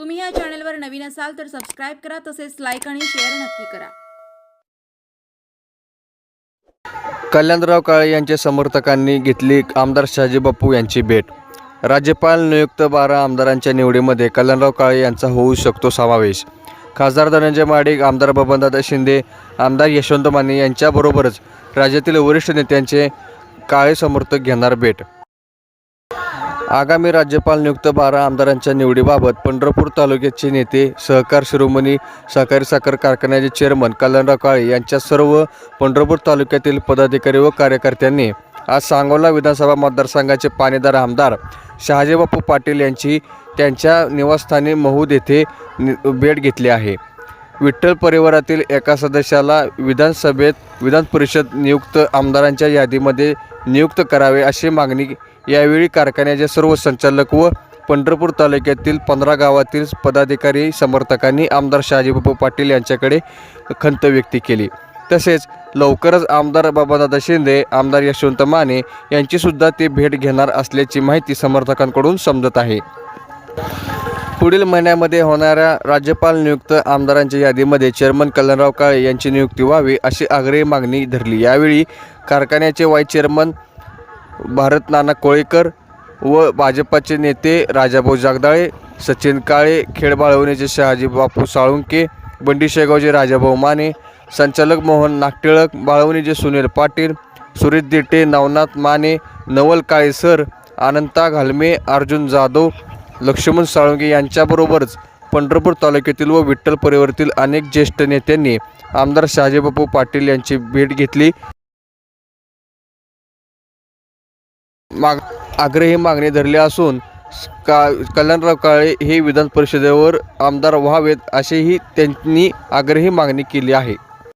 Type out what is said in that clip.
तुम्ही या चॅनलवर नवीन असाल तर सबस्क्राईब करा तसेच लाईक आणि शेअर नक्की करा. कल्याणराव काळे यांच्या समर्थकांनी घेतली आमदार शहाजी बापू यांची भेट. राज्यपाल नियुक्त बारा आमदारांच्या निवडीमध्ये कल्याणराव काळे यांचा होऊ शकतो समावेश. खासदार धनंजय माडिक आमदार बबनदादा शिंदे आमदार यशवंत माने यांच्याबरोबरच राज्यातील वरिष्ठ नेत्यांचे काळे समर्थक घेणार भेट. आगामी राज्यपाल नियुक्त बारा आमदारांच्या निवडीबाबत पंढरपूर तालुक्याचे नेते सहकार शिरोमणी सहकारी साखर कारखान्याचे चेअरमन कल्याणराव काळे यांच्या सर्व पंढरपूर तालुक्यातील पदाधिकारी व कार्यकर्त्यांनी आज सांगोला विधानसभा मतदारसंघाचे पाणीदार आमदार शहाजीबापू पाटील यांची त्यांच्या निवासस्थानी महूद येथे नि- भेट घेतली आहे. विठ्ठल परिवारातील एका सदस्याला विधानसभेत विधान परिषद नियुक्त आमदारांच्या यादीमध्ये नियुक्त करावे अशी मागणी यावेळी कारखान्याचे सर्व संचालक व पंढरपूर तालुक्यातील पंधरा गावातील पदाधिकारी समर्थकांनी आमदार शहाजीबापू पाटील यांच्याकडे खंत व्यक्त केली. तसेच लवकरच आमदार बाबादादा शिंदे आमदार यशवंत माने यांचीसुद्धा ते भेट घेणार असल्याची माहिती समर्थकांकडून समजत आहे. पुढील महिन्यामध्ये होणाऱ्या राज्यपाल नियुक्त आमदारांच्या यादीमध्ये चेअरमन कल्याणराव काळे यांची नियुक्ती व्हावी अशी आग्रही मागणी धरली. यावेळी कारखान्याचे वाईस चेअरमन भारत नाना कोळेकर व भाजपाचे नेते राजाभाऊ जागदाळे सचिन काळे खेळ बाळवणीचे शहाजी बापू साळुंके बंडी शेगावचे राजाभाऊ माने संचालक मोहन नागटिळक बाळवणीचे सुनील पाटील सुरेश दिटे नवनाथ माने नवल काळेसर अनंता घालमे अर्जुन जाधव लक्ष्मण साळुंके यांच्याबरोबरच पंढरपूर तालुक्यातील व विठ्ठल परिवारातील अनेक ज्येष्ठ नेत्यांनी आमदार शहाजीबापू पाटील यांची भेट घेतली. माग आग्रही मागणी धरली असून का कल्याणराव काळे हे विधान परिषदेवर आमदार व्हावेत असेही त्यांनी आग्रही मागणी केली आहे.